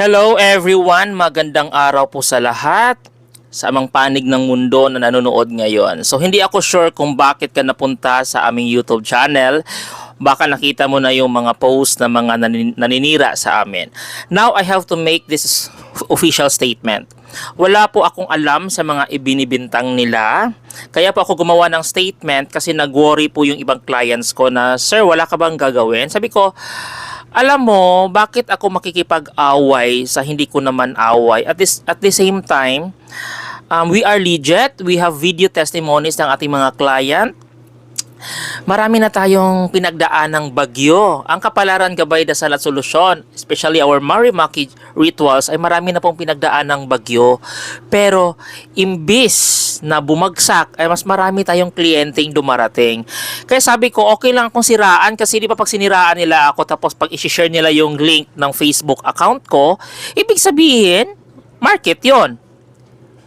Hello everyone, magandang araw po sa lahat sa amang panig ng mundo na nanonood ngayon. So hindi ako sure kung bakit ka napunta sa aming YouTube channel. Baka nakita mo na yung mga post na mga nanin- naninira sa amin. Now I have to make this official statement. Wala po akong alam sa mga ibinibintang nila. Kaya po ako gumawa ng statement kasi nag-worry po yung ibang clients ko na, Sir, wala ka bang gagawin? Sabi ko, alam mo, bakit ako makikipag-away sa hindi ko naman away? At this at the same time, um, we are legit. We have video testimonies ng ating mga client. Marami na tayong pinagdaan ng bagyo. Ang kapalaran gabay dasal at solusyon, especially our Marimaki rituals, ay marami na pong pinagdaan ng bagyo. Pero imbis na bumagsak, ay mas marami tayong kliyenteng dumarating. Kaya sabi ko, okay lang akong siraan kasi di ba pag siniraan nila ako tapos pag isi-share nila yung link ng Facebook account ko, ibig sabihin, market yon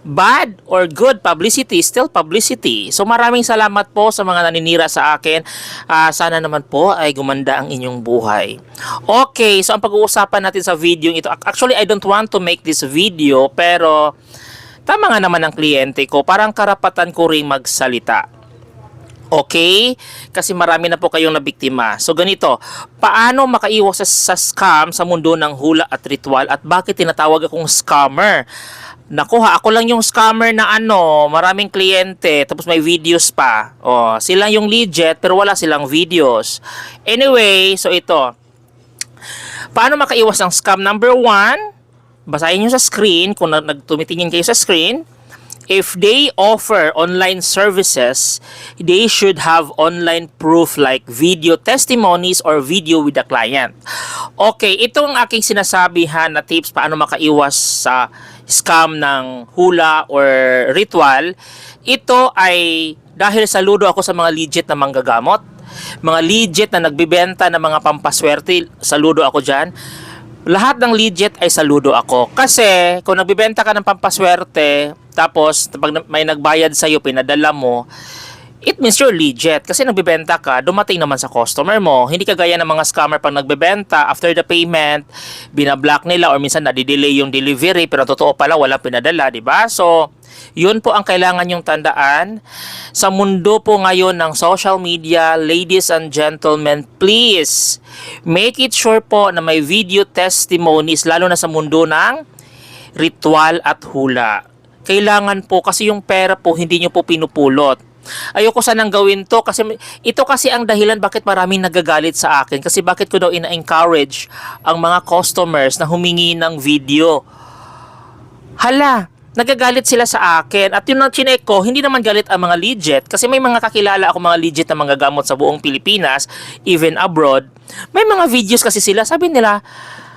bad or good publicity, still publicity. So maraming salamat po sa mga naninira sa akin. Ah, sana naman po ay gumanda ang inyong buhay. Okay, so ang pag-uusapan natin sa video ito, ac- actually I don't want to make this video pero tama nga naman ang kliyente ko, parang karapatan ko ring magsalita. Okay? Kasi marami na po kayong nabiktima. So ganito, paano makaiwas sa, sa scam sa mundo ng hula at ritual at bakit tinatawag akong scammer? Nakuha, ako lang yung scammer na ano, maraming kliyente, tapos may videos pa. Oh, sila yung legit pero wala silang videos. Anyway, so ito. Paano makaiwas ng scam? Number one, basahin nyo sa screen, kung nag- nagtumitingin kayo sa screen, if they offer online services, they should have online proof like video testimonies or video with the client. Okay, ito ang aking sinasabihan na tips paano makaiwas sa scam ng hula or ritual. Ito ay dahil saludo ako sa mga legit na manggagamot, mga legit na nagbibenta ng mga pampaswerte, saludo ako dyan lahat ng legit ay saludo ako. Kasi kung nagbibenta ka ng pampaswerte, tapos pag may nagbayad sa'yo, pinadala mo, it means you're legit. Kasi nagbibenta ka, dumating naman sa customer mo. Hindi ka gaya ng mga scammer pag nagbibenta, after the payment, binablock nila or minsan nadidelay yung delivery, pero totoo pala walang pinadala, di ba? So, yun po ang kailangan yung tandaan. Sa mundo po ngayon ng social media, ladies and gentlemen, please make it sure po na may video testimonies lalo na sa mundo ng ritual at hula. Kailangan po kasi yung pera po hindi nyo po pinupulot. Ayoko sanang gawin to kasi ito kasi ang dahilan bakit maraming nagagalit sa akin kasi bakit ko daw ina-encourage ang mga customers na humingi ng video. Hala, nagagalit sila sa akin. At yun ang chinek ko, hindi naman galit ang mga legit. Kasi may mga kakilala ako mga legit na mga gamot sa buong Pilipinas, even abroad. May mga videos kasi sila, sabi nila,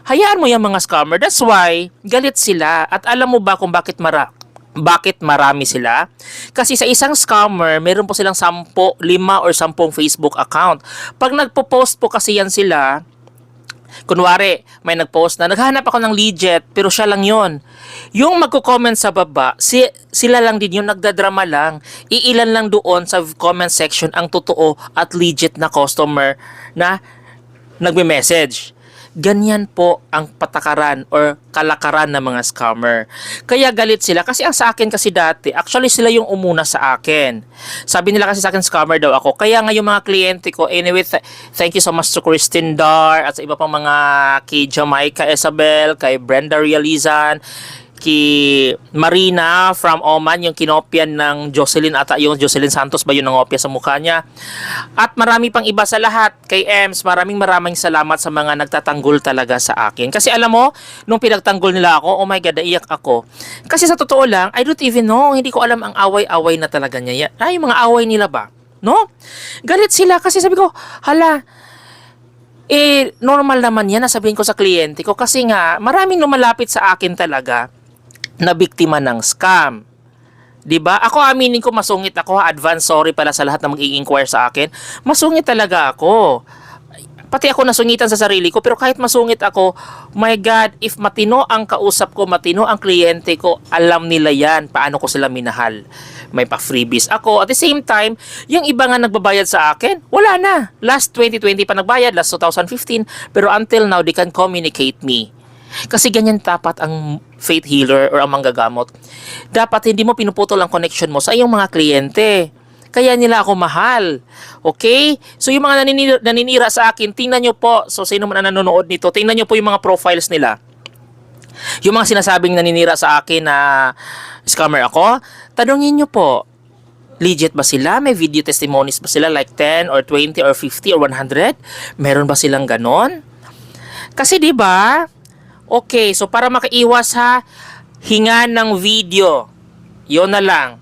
hayaan mo yung mga scammer. That's why, galit sila. At alam mo ba kung bakit mara bakit marami sila? Kasi sa isang scammer, meron po silang 10, 5 or 10 Facebook account. Pag nagpo-post po kasi yan sila, Kunwari, may nag-post na, naghanap ako ng legit, pero siya lang yon. Yung magko-comment sa baba, si, sila lang din yung nagdadrama lang. Iilan lang doon sa comment section ang totoo at legit na customer na nagme-message. Ganyan po ang patakaran or kalakaran ng mga scammer. Kaya galit sila kasi ang sa akin kasi dati, actually sila yung umuna sa akin. Sabi nila kasi sa akin scammer daw ako. Kaya nga yung mga kliyente ko, anyway, th- thank you so much to Christine Dar at sa iba pang mga kay Jamaica Isabel, kay Brenda Realizan, kay Marina from Oman, yung kinopyan ng Jocelyn ata, yung Jocelyn Santos ba yung nangopya sa mukha niya. At marami pang iba sa lahat. Kay Ems, maraming maraming salamat sa mga nagtatanggol talaga sa akin. Kasi alam mo, nung pinagtanggol nila ako, oh my God, naiyak ako. Kasi sa totoo lang, I don't even know, hindi ko alam ang away-away na talaga niya. Ay, mga away nila ba? No? Galit sila kasi sabi ko, hala, eh, normal naman yan, nasabihin ko sa kliyente ko. Kasi nga, maraming lumalapit sa akin talaga na biktima ng scam. 'Di ba? Ako aminin ko masungit ako. Advance sorry pala sa lahat na mag-inquire sa akin. Masungit talaga ako. Pati ako nasungitan sa sarili ko pero kahit masungit ako, my God, if matino ang kausap ko, matino ang kliyente ko, alam nila yan paano ko sila minahal. May pa freebies ako. At the same time, yung iba nga nagbabayad sa akin, wala na. Last 2020 pa nagbayad, last 2015, pero until now, they can communicate me. Kasi ganyan dapat ang faith healer or ang manggagamot. Dapat hindi mo pinuputol ang connection mo sa iyong mga kliyente. Kaya nila ako mahal. Okay? So yung mga naninira, naninira sa akin, tingnan nyo po. So sino man ang nanonood nito, tingnan nyo po yung mga profiles nila. Yung mga sinasabing naninira sa akin na scammer ako, tanungin nyo po, legit ba sila? May video testimonies ba sila like 10 or 20 or 50 or 100? Meron ba silang ganon? Kasi 'di ba? Okay, so para makaiwas ha, hinga ng video. 'Yon na lang.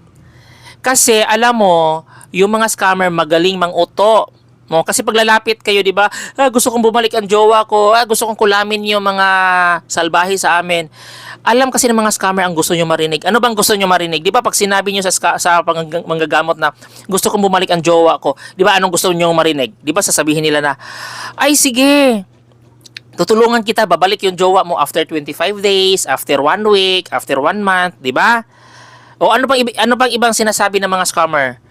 Kasi alam mo, yung mga scammer magaling manguto. Mo kasi paglalapit kayo, 'di ba? Ah, gusto kong bumalik ang jowa ko. Ah, gusto kong kulamin yung mga salbahe sa amin. Alam kasi ng mga scammer ang gusto nyo marinig. Ano bang gusto nyo marinig? 'Di ba pag sinabi nyo sa sa manggagamot na gusto kong bumalik ang jowa ko, 'di ba anong gusto nyo marinig? 'Di ba sasabihin nila na ay sige, tutulungan kita babalik yung jowa mo after 25 days, after 1 week, after 1 month, 'di ba? O ano ibi- ano bang ibang sinasabi ng mga scammer?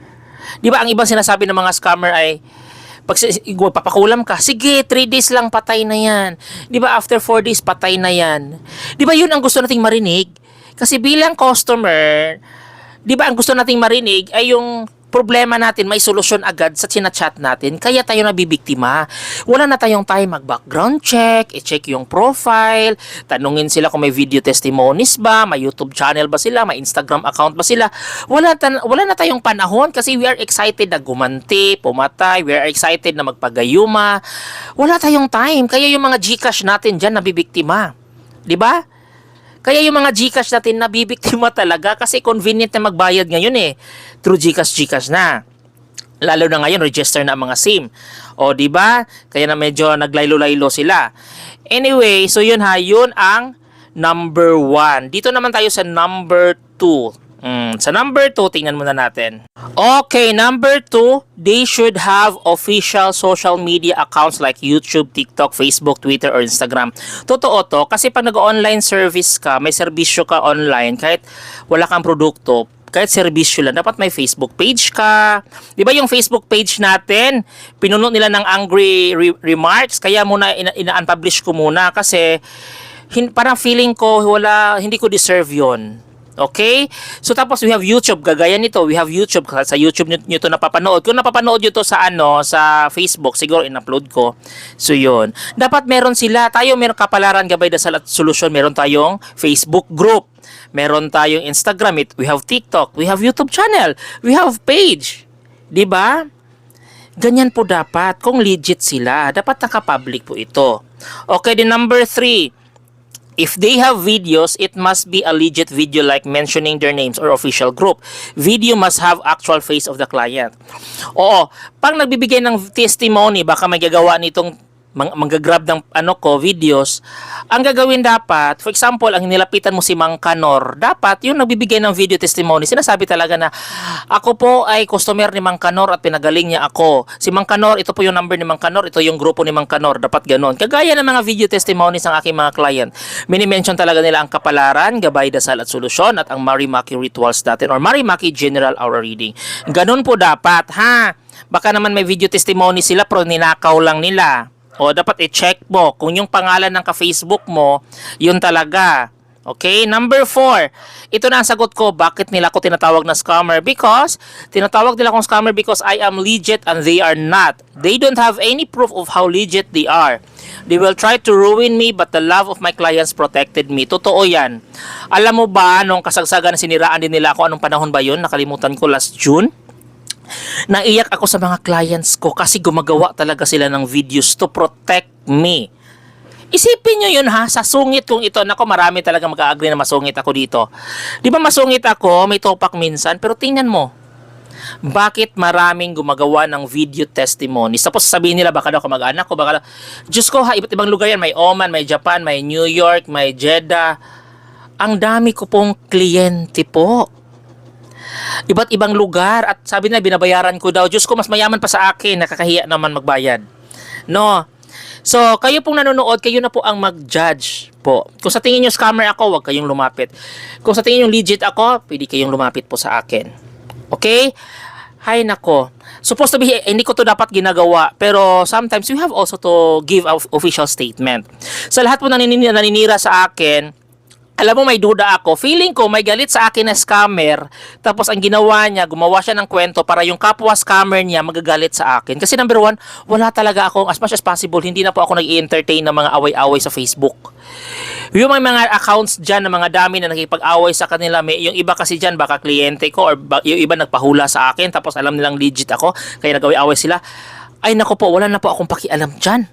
'Di ba ang ibang sinasabi ng mga scammer ay pag papakulam ka, sige, 3 days lang patay na yan. 'Di ba after 4 days patay na yan. 'Di ba 'yun ang gusto nating marinig? Kasi bilang customer, 'di ba ang gusto nating marinig ay yung problema natin may solusyon agad sa chinachat natin kaya tayo nabibiktima. Wala na tayong time mag-background check, i-check yung profile, tanungin sila kung may video testimonies ba, may YouTube channel ba sila, may Instagram account ba sila. Wala, wala na tayong panahon kasi we are excited na gumanti, pumatay, we are excited na magpagayuma. Wala tayong time kaya yung mga Gcash natin dyan nabibiktima. 'Di ba? Kaya yung mga Gcash natin nabibiktima talaga kasi convenient na magbayad ngayon eh. Through Gcash, Gcash na. Lalo na ngayon, register na ang mga SIM. O, di ba? Kaya na medyo naglaylo-laylo sila. Anyway, so yun ha, yun ang number one. Dito naman tayo sa number two. Mm, sa number 2, tingnan muna natin. Okay, number 2, they should have official social media accounts like YouTube, TikTok, Facebook, Twitter, or Instagram. Totoo to, kasi pag nag-online service ka, may serbisyo ka online, kahit wala kang produkto, kahit serbisyo lang, dapat may Facebook page ka. Di ba yung Facebook page natin, pinuno nila ng angry re- remarks, kaya muna ina- ina-unpublish ko muna kasi hin- parang feeling ko wala hindi ko deserve yon Okay? So tapos we have YouTube, gagaya nito, we have YouTube sa YouTube nyo to napapanood. Kung napapanood nyo to sa ano, sa Facebook, siguro in-upload ko. So yun. Dapat meron sila, tayo meron kapalaran gabay dasal at solusyon, meron tayong Facebook group. Meron tayong Instagram, it, we have TikTok, we have YouTube channel, we have page. 'Di ba? Ganyan po dapat kung legit sila. Dapat naka-public po ito. Okay, the number three. If they have videos, it must be a legit video like mentioning their names or official group. Video must have actual face of the client. Oo, pag nagbibigay ng testimony, baka may gagawa nitong mang manggagrab ng ano ko videos ang gagawin dapat for example ang nilapitan mo si Mang Kanor dapat yung nagbibigay ng video testimony. Sinasabi talaga na ako po ay customer ni Mang Kanor at pinagaling niya ako. Si Mang Kanor ito po yung number ni Mang Kanor ito yung grupo ni Mang Kanor. Dapat ganon kagaya ng mga video testimonies ng aking mga client mini-mention talaga nila ang kapalaran gabay dasal at solusyon at ang Marimaki rituals natin or Marimaki general aura reading. Ganon po dapat ha? Baka naman may video testimony sila pero ninakaw lang nila o dapat i-check mo kung yung pangalan ng ka-Facebook mo, yun talaga. Okay, number four. Ito na ang sagot ko, bakit nila ako tinatawag na scammer? Because, tinatawag nila akong scammer because I am legit and they are not. They don't have any proof of how legit they are. They will try to ruin me but the love of my clients protected me. Totoo yan. Alam mo ba, nung kasagsagan siniraan din nila ako, anong panahon ba yun? Nakalimutan ko last June. Naiyak ako sa mga clients ko kasi gumagawa talaga sila ng videos to protect me. Isipin nyo yun ha, sa sungit kong ito, nako marami talaga mag-agree na masungit ako dito. Di ba masungit ako, may topak minsan, pero tingnan mo, bakit maraming gumagawa ng video testimony? Tapos sabihin nila, baka daw kamag-anak ko, baka daw, Diyos ko ha, iba't ibang lugar yan, may Oman, may Japan, may New York, may Jeddah. Ang dami ko pong kliyente po iba't ibang lugar at sabi nila binabayaran ko daw. Diyos ko mas mayaman pa sa akin, nakakahiya naman magbayad. No. So, kayo pong nanonood, kayo na po ang mag-judge po. Kung sa tingin nyo scammer ako, huwag kayong lumapit. Kung sa tingin nyo legit ako, pwede kayong lumapit po sa akin. Okay? Hay nako. Supposed to be, eh, hindi ko to dapat ginagawa. Pero sometimes we have also to give official statement. Sa lahat po naninira, naninira sa akin, alam mo may duda ako, feeling ko may galit sa akin na scammer, tapos ang ginawa niya, gumawa siya ng kwento para yung kapwa scammer niya magagalit sa akin. Kasi number one, wala talaga ako, as much as possible, hindi na po ako nag-entertain ng mga away-away sa Facebook. Yung mga, mga accounts dyan ng mga dami na nakipag-away sa kanila, may, yung iba kasi dyan baka kliyente ko or ba, yung iba nagpahula sa akin tapos alam nilang legit ako, kaya nag-away-away sila. Ay nako po, wala na po akong pakialam dyan.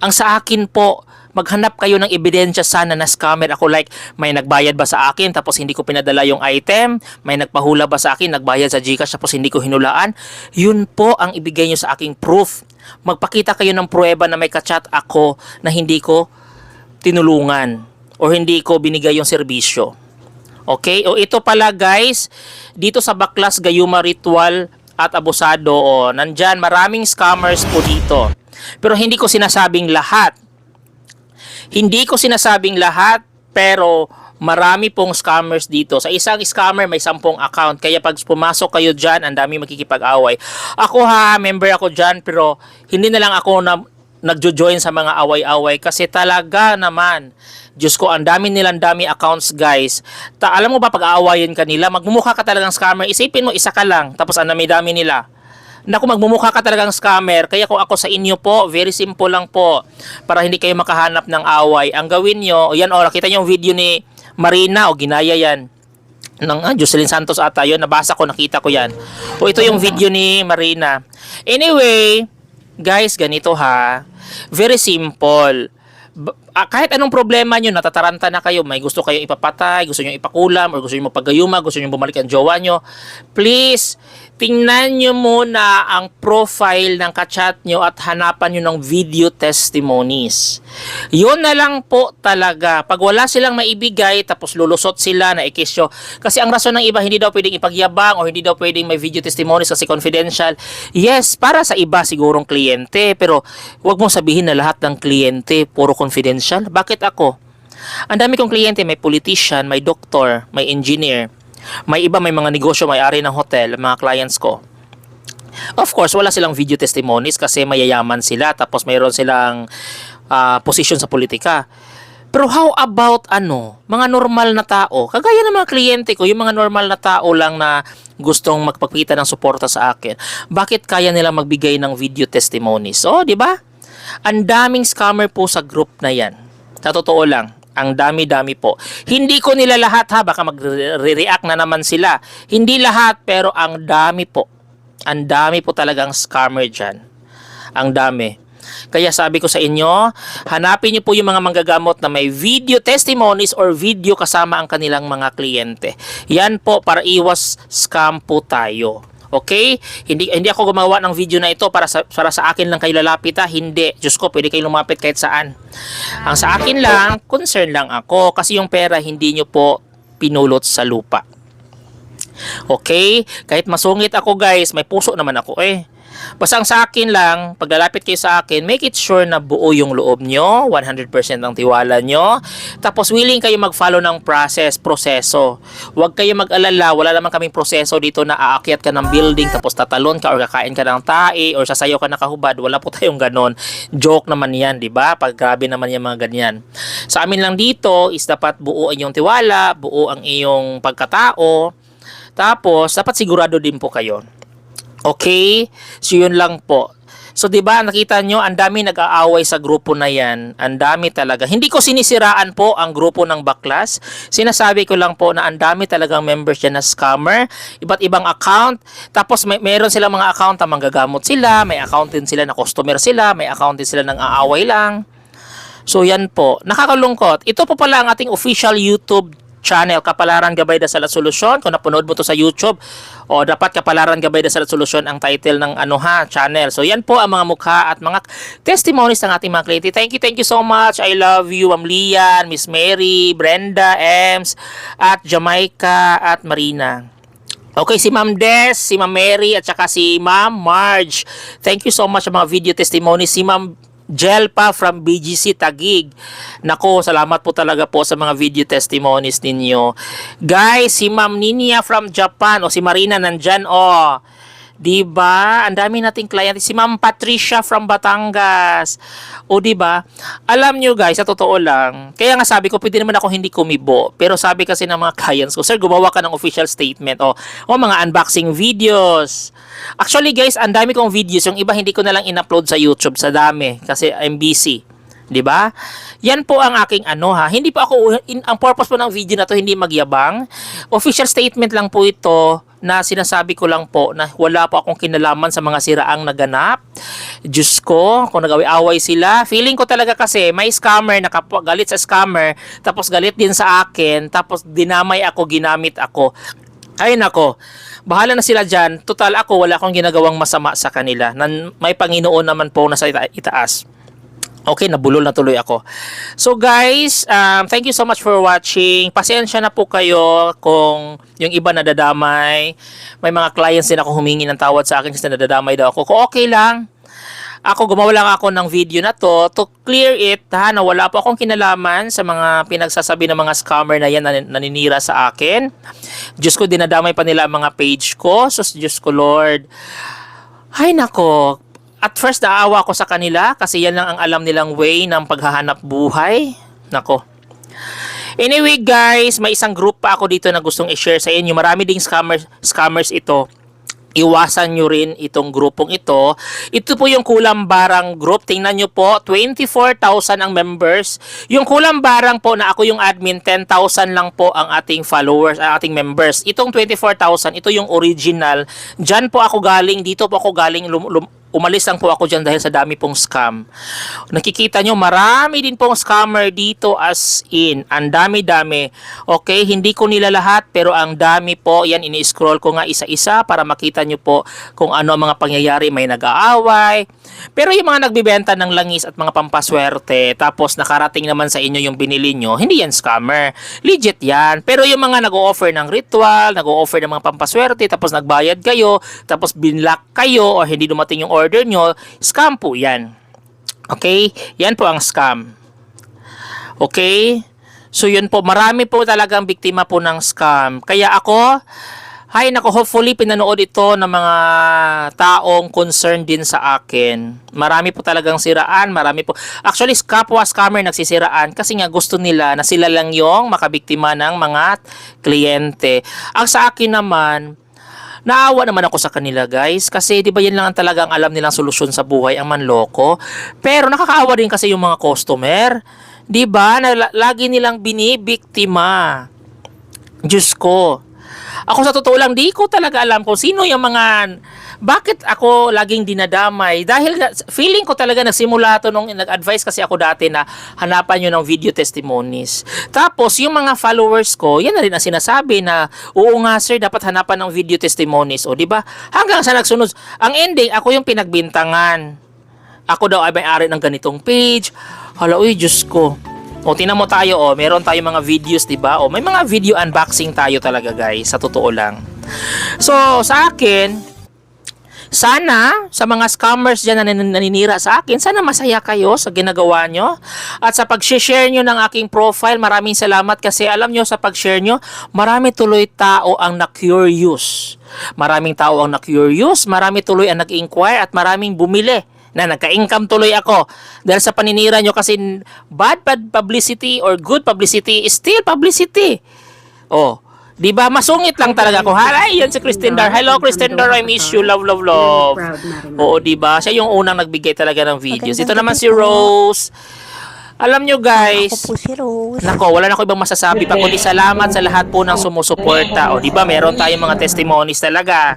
Ang sa akin po, maghanap kayo ng ebidensya sana na scammer ako like may nagbayad ba sa akin tapos hindi ko pinadala yung item, may nagpahula ba sa akin, nagbayad sa Gcash tapos hindi ko hinulaan. Yun po ang ibigay nyo sa aking proof. Magpakita kayo ng pruweba na may kachat ako na hindi ko tinulungan or hindi ko binigay yung serbisyo. Okay? O ito pala guys, dito sa Baklas Gayuma Ritual at Abusado, o nandyan maraming scammers po dito. Pero hindi ko sinasabing lahat. Hindi ko sinasabing lahat, pero marami pong scammers dito. Sa isang scammer, may sampung account. Kaya pag pumasok kayo dyan, ang dami makikipag-away. Ako ha, member ako dyan, pero hindi na lang ako na nagjo-join sa mga away-away kasi talaga naman Diyos ko, ang dami nilang dami accounts, guys. Ta alam mo ba, pag-aawayin ka nila, magmumukha ka talagang scammer. Isipin mo, isa ka lang, tapos ang dami-dami nila. Naku, magmumukha ka talagang scammer. Kaya kung ako sa inyo po, very simple lang po. Para hindi kayo makahanap ng away. Ang gawin nyo, yan o, nakita nyo yung video ni Marina, o ginaya yan ng ah, Jocelyn Santos ata yun, nabasa ko, nakita ko yan. O ito yung video ni Marina. Anyway, guys, ganito ha. Very simple. Ah, kahit anong problema nyo, natataranta na kayo, may gusto kayo ipapatay, gusto nyo ipakulam, or gusto nyo mapagayuma, gusto nyo bumalik ang jowa nyo, please, tingnan nyo muna ang profile ng kachat nyo at hanapan nyo ng video testimonies. Yun na lang po talaga. Pag wala silang maibigay, tapos lulusot sila na ikisyo. Kasi ang rason ng iba, hindi daw pwedeng ipagyabang o hindi daw pwedeng may video testimonies kasi confidential. Yes, para sa iba sigurong kliyente, pero wag mong sabihin na lahat ng kliyente puro confidential. Bakit ako? Ang dami kong kliyente, may politician, may doktor, may engineer, may iba may mga negosyo, may ari ng hotel, mga clients ko. Of course, wala silang video testimonies kasi mayayaman sila tapos mayroon silang ah, position sa politika. Pero how about ano, mga normal na tao? Kagaya ng mga kliyente ko, yung mga normal na tao lang na gustong magpakita ng suporta sa akin. Bakit kaya nila magbigay ng video testimonies? Oh, di ba? Ang daming scammer po sa group na yan. Sa totoo lang, ang dami-dami po. Hindi ko nila lahat ha, baka magre-react na naman sila. Hindi lahat, pero ang dami po. Ang dami po talagang scammer dyan. Ang dami. Kaya sabi ko sa inyo, hanapin niyo po yung mga manggagamot na may video testimonies or video kasama ang kanilang mga kliyente. Yan po para iwas scam po tayo. Okay? Hindi hindi ako gumawa ng video na ito para sa, para sa akin lang kayo lalapit ha. Hindi. Diyos ko, pwede kayo lumapit kahit saan. Ang sa akin lang, concern lang ako kasi yung pera hindi nyo po pinulot sa lupa. Okay? Kahit masungit ako guys, may puso naman ako eh. Basta sa akin lang, pag lalapit kayo sa akin, make it sure na buo yung loob nyo, 100% ang tiwala nyo. Tapos willing kayo mag-follow ng process, proseso. Huwag kayo mag-alala, wala naman kaming proseso dito na aakyat ka ng building, tapos tatalon ka or kakain ka ng tae or sasayaw ka na kahubad. Wala po tayong ganon. Joke naman yan, di ba? Pag grabe naman yung mga ganyan. Sa amin lang dito is dapat buo ang iyong tiwala, buo ang iyong pagkatao. Tapos, dapat sigurado din po kayo. Okay? So, yun lang po. So, di ba, nakita nyo, ang dami nag-aaway sa grupo na yan. Ang dami talaga. Hindi ko sinisiraan po ang grupo ng baklas. Sinasabi ko lang po na ang dami talagang members dyan na scammer. Iba't ibang account. Tapos, may, meron silang mga account na manggagamot sila. May account din sila na customer sila. May account din sila ng aaway lang. So, yan po. Nakakalungkot. Ito po pala ang ating official YouTube channel Kapalaran Gabay da Salat Solusyon. Kung napanood mo to sa YouTube, o dapat Kapalaran Gabay da Salat Solusyon ang title ng ano ha, channel. So yan po ang mga mukha at mga testimonies ng ating mga kliyente. Thank you, thank you so much. I love you, Ma'am Lian, Miss Mary, Brenda, Ems, at Jamaica, at Marina. Okay, si Ma'am Des, si Ma'am Mary, at saka si Ma'am Marge. Thank you so much sa mga video testimonies. Si Ma'am Jelpa from BGC Tagig. Nako, salamat po talaga po sa mga video testimonies ninyo. Guys, si Ma'am Ninia from Japan o si Marina nandyan o. 'Di ba? Ang dami nating client. Si Ma'am Patricia from Batangas. O 'di ba? Alam nyo guys, sa totoo lang, kaya nga sabi ko, pwede naman ako hindi kumibo. Pero sabi kasi ng mga clients ko, sir, gumawa ka ng official statement o, o mga unboxing videos. Actually guys, ang dami kong videos. Yung iba hindi ko na lang in-upload sa YouTube sa dami kasi I'm busy. 'di ba? Yan po ang aking ano ha. Hindi po ako in, ang purpose po ng video na to hindi magyabang. Official statement lang po ito na sinasabi ko lang po na wala po akong kinalaman sa mga siraang naganap. Diyos ko, kung nagawi-away sila. Feeling ko talaga kasi may scammer na kapwa galit sa scammer, tapos galit din sa akin, tapos dinamay ako, ginamit ako. Ay nako, bahala na sila dyan. Total ako, wala akong ginagawang masama sa kanila. May Panginoon naman po na sa ita- itaas. Okay, nabulol na tuloy ako. So guys, um, thank you so much for watching. Pasensya na po kayo kung yung iba nadadamay. May mga clients din ako humingi ng tawad sa akin kasi nadadamay daw ako. Kung okay lang, ako gumawa lang ako ng video na to to clear it ha, na wala po akong kinalaman sa mga pinagsasabi ng mga scammer na yan na naninira sa akin. Diyos ko, dinadamay pa nila ang mga page ko. So, Diyos ko, Lord. Ay nako, at first naawa ko sa kanila kasi yan lang ang alam nilang way ng paghahanap buhay. Nako. Anyway guys, may isang group pa ako dito na gustong i-share sa inyo. Marami ding scammers, scammers ito. Iwasan nyo rin itong grupong ito. Ito po yung Kulang Barang Group. Tingnan nyo po, 24,000 ang members. Yung Kulang Barang po na ako yung admin, 10,000 lang po ang ating followers, ang ating members. Itong 24,000, ito yung original. Diyan po ako galing, dito po ako galing lum- lum- umalis lang po ako dyan dahil sa dami pong scam. Nakikita nyo, marami din pong scammer dito as in. Ang dami-dami. Okay, hindi ko nila lahat pero ang dami po. Yan, ini-scroll ko nga isa-isa para makita nyo po kung ano ang mga pangyayari. May nag-aaway. Pero yung mga nagbibenta ng langis at mga pampaswerte tapos nakarating naman sa inyo yung binili nyo, hindi yan scammer. Legit yan. Pero yung mga nag-o-offer ng ritual, nag-o-offer ng mga pampaswerte tapos nagbayad kayo, tapos binlock kayo or hindi dumating yung order nyo, scam po yan. Okay? Yan po ang scam. Okay? So yun po, marami po talagang biktima po ng scam. Kaya ako, Hay nako, hopefully pinanood ito ng mga taong concerned din sa akin. Marami po talagang siraan, marami po. Actually, kapwa scammer nagsisiraan kasi nga gusto nila na sila lang yung makabiktima ng mga kliyente. Ang sa akin naman, Naawa naman ako sa kanila guys kasi 'di ba yan lang ang talagang alam nilang solusyon sa buhay ang manloko. Pero nakakaawa din kasi yung mga customer. 'Di ba? Lagi nilang binibiktima. Diyos ko. Ako sa totoo lang, di ko talaga alam kung sino yung mga... Bakit ako laging dinadamay? Dahil feeling ko talaga nagsimula to nung nag-advise kasi ako dati na hanapan nyo ng video testimonies. Tapos, yung mga followers ko, yan na rin ang sinasabi na, oo nga sir, dapat hanapan ng video testimonies. O, di ba? Hanggang sa nagsunod. Ang ending, ako yung pinagbintangan. Ako daw ay may-ari ng ganitong page. Hala, uy, Diyos ko. O, tinan mo tayo, o, meron tayo mga videos, di ba? O, may mga video unboxing tayo talaga, guys, sa totoo lang. So, sa akin, sana, sa mga scammers dyan na nan- naninira sa akin, sana masaya kayo sa ginagawa nyo. At sa pag-share nyo ng aking profile, maraming salamat kasi alam nyo sa pag-share nyo, marami tuloy tao ang na-curious. Maraming tao ang na-curious, marami tuloy ang nag-inquire at maraming bumili na nagka-income tuloy ako dahil sa paninira nyo kasi bad bad publicity or good publicity is still publicity. Oh, di ba masungit lang talaga ako. Hi, yan si Christine Dar. Hello Christine Dar, I miss you. Love, love, love. Oo, di ba? Siya yung unang nagbigay talaga ng videos. Ito naman si Rose. Alam nyo guys, Ako po si Rose. Nako, wala na ako ibang masasabi pa kundi salamat sa lahat po ng sumusuporta. O, di ba, meron tayong mga testimonies talaga.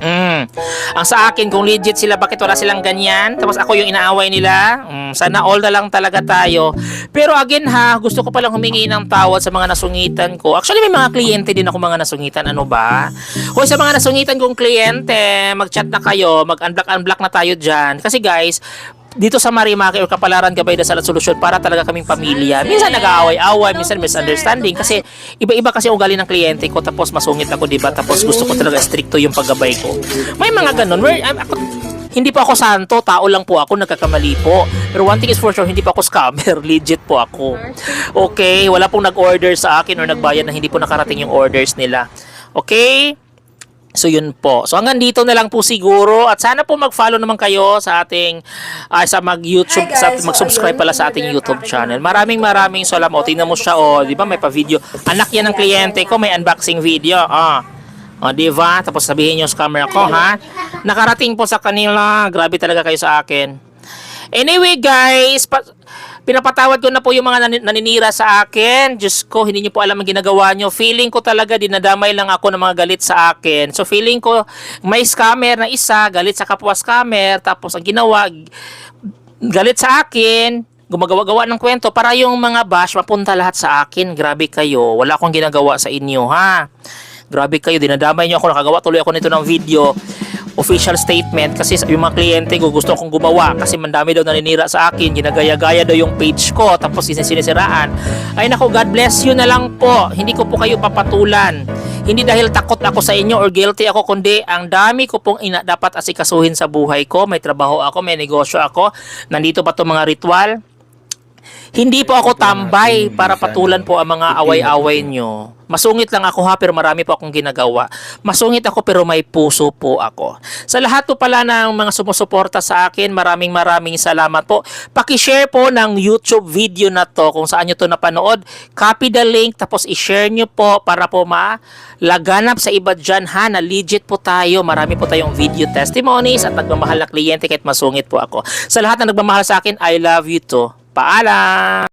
Mm. Ang sa akin, kung legit sila, bakit wala silang ganyan? Tapos ako yung inaaway nila. Mm, sana all na lang talaga tayo. Pero again ha, gusto ko palang humingi ng tawad sa mga nasungitan ko. Actually, may mga kliyente din ako mga nasungitan. Ano ba? Hoy, sa mga nasungitan kong kliyente, mag-chat na kayo, mag-unblock-unblock na tayo dyan. Kasi guys, dito sa Marimaki or Kapalaran Gabay Dasal at Solusyon para talaga kaming pamilya. Minsan nag-aaway-away, minsan misunderstanding kasi iba-iba kasi ugali ng kliyente ko tapos masungit ako, 'di ba? Tapos gusto ko talaga stricto yung paggabay ko. May mga ganun. Where, I'm- ako, hindi pa ako santo, tao lang po ako, nagkakamali po. Pero one thing is for sure, hindi pa ako scammer, legit po ako. Okay, wala pong nag-order sa akin or nagbayad na hindi po nakarating yung orders nila. Okay? So yun po. So hanggang dito na lang po siguro at sana po mag-follow naman kayo sa ating ah, sa mag-YouTube sa mag-subscribe pala sa ating YouTube channel. Maraming maraming salamat. O, tingnan mo siya oh, 'di ba may pa-video. Anak yan ng kliyente ko, may unboxing video. Ah. O, di ba? Tapos sabihin niyo sa camera ko, ha? Nakarating po sa kanila. Grabe talaga kayo sa akin. Anyway, guys, pinapatawad ko na po yung mga nani- naninira sa akin. Diyos ko, hindi niyo po alam ang ginagawa niyo. Feeling ko talaga, dinadamay lang ako ng mga galit sa akin. So, feeling ko, may scammer na isa, galit sa kapwa scammer, tapos ang ginawa, galit sa akin, gumagawa-gawa ng kwento para yung mga bash mapunta lahat sa akin. Grabe kayo. Wala akong ginagawa sa inyo, ha? Grabe kayo, dinadamay niyo ako. Nakagawa tuloy ako nito ng video official statement kasi yung mga kliyente ko gusto kong gumawa kasi mandami daw naninira sa akin ginagaya-gaya daw yung page ko tapos sinisiraan. Ay nako God bless you na lang po. Hindi ko po kayo papatulan. Hindi dahil takot ako sa inyo or guilty ako kundi ang dami ko pong ina dapat asikasuhin sa buhay ko. May trabaho ako may negosyo ako. Nandito pa to mga ritual hindi po ako tambay para patulan po ang mga away-away nyo. Masungit lang ako ha, pero marami po akong ginagawa. Masungit ako pero may puso po ako. Sa lahat po pala ng mga sumusuporta sa akin, maraming maraming salamat po. Pakishare po ng YouTube video na to kung saan nyo to napanood. Copy the link tapos i-share nyo po para po malaganap sa iba dyan ha na legit po tayo. Marami po tayong video testimonies at nagmamahal na kliyente kahit masungit po ako. Sa lahat na nagmamahal sa akin, I love you to. Paalam!